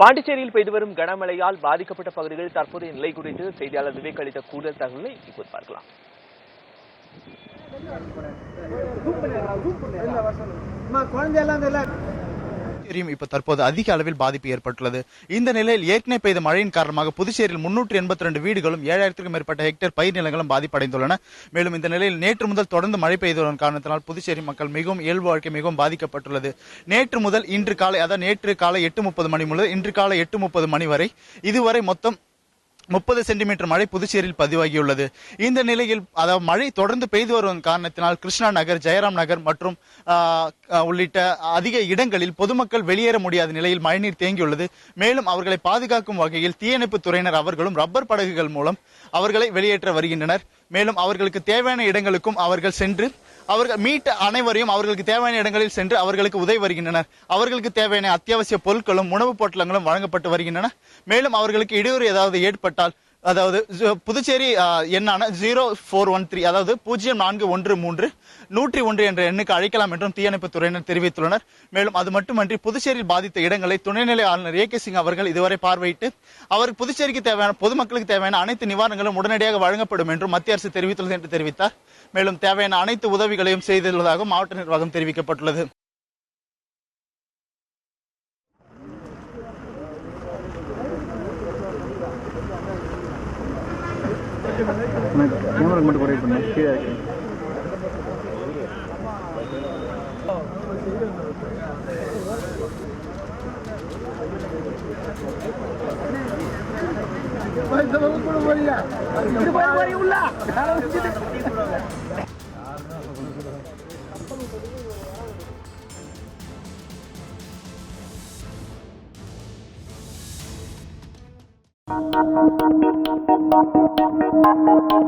பாண்டிச்சேரியில் பெய்து வரும் கனமழையால் பாதிக்கப்பட்ட பகுதிகளில் தற்போதைய நிலை குறித்து செய்தியாளர் விவேக் அளித்த கூடுதல் தகவலை இப்போது பார்க்கலாம் குழந்தையெல்லாம் புதுச்சேரியும் இப்ப தற்போது அதிக அளவில் பாதிப்பு ஏற்பட்டுள்ளது. இந்த நிலையில் ஏற்கனவே பெய்த மழையின் காரணமாக புதுச்சேரியில் முன்னூற்றி எண்பத்தி ரெண்டு வீடுகளும் ஏழாயிரத்திற்கும் மேற்பட்ட ஹெக்டேர் பயிர் நிலங்களும் பாதிப்படைந்துள்ளன. மேலும் இந்த நிலையில் நேற்று முதல் தொடர்ந்து மழை பெய்ததன் காரணத்தினால் புதுச்சேரி மக்கள் மிகவும் இயல்பு வாழ்க்கை மிகவும் பாதிக்கப்பட்டுள்ளது. நேற்று முதல் இன்று காலை அதாவது நேற்று காலை எட்டு முப்பது மணி முதல் இன்று காலை எட்டு முப்பது மணி வரை இதுவரை மொத்தம் முப்பது சென்டிமீட்டர் மழை புதுச்சேரியில் பதிவாகியுள்ளது. இந்த நிலையில் அதாவது மழை தொடர்ந்து பெய்து வரும் காரணத்தினால் கிருஷ்ணா நகர் ஜெயராம் நகர் மற்றும் உள்ளிட்ட அதிக இடங்களில் பொதுமக்கள் வெளியேற முடியாத நிலையில் மழைநீர் தேங்கியுள்ளது. மேலும் அவர்களை பாதுகாக்கும் வகையில் தீயணைப்பு துறையினர் அவர்களும் ரப்பர் படகுகள் மூலம் அவர்களை வெளியேற்ற வருகின்றனர். மேலும் அவர்களுக்கு தேவையான இடங்களுக்கும் அவர்கள் சென்று அவர்கள் மீட்ட அனைவரையும் அவர்களுக்கு தேவையான இடங்களில் சென்று அவர்களுக்கு உதவி வருகின்றனர். அவர்களுக்கு தேவையான அத்தியாவசிய பொருட்களும் உணவுப் பொட்டலங்களும் வழங்கப்பட்டு வருகின்றன. மேலும் அவர்களுக்கு இடையூறு ஏதாவது ஏற்பட்டால் அதாவது புதுச்சேரி எண்ணான ஜீரோ ஃபோர் ஒன் த்ரீ அதாவது பூஜ்ஜியம் நான்கு ஒன்று மூன்று நூற்றி ஒன்று என்ற எண்ணுக்கு அழைக்கலாம் என்றும் தீயணைப்பு துறையினர் தெரிவித்துள்ளனர். மேலும் அது மட்டுமன்றி புதுச்சேரியில் பாதித்த இடங்களை துணைநிலை ஆளுநர் ஏ கே சிங் அவர்கள் இதுவரை பார்வையிட்டு அவர் புதுச்சேரிக்கு தேவையான பொதுமக்களுக்கு தேவையான அனைத்து நிவாரணங்களும் உடனடியாக வழங்கப்படும் என்றும் மத்திய அரசு தெரிவித்துள்ளது என்று தெரிவித்தார். மேலும் தேவையான அனைத்து உதவிகளையும் செய்துள்ளதாக மாவட்ட நிர்வாகம் தெரிவிக்கப்பட்டுள்ளது. கேமரா மட்டும் குறை பண்ண கீழே இருக்கு Thank you. Música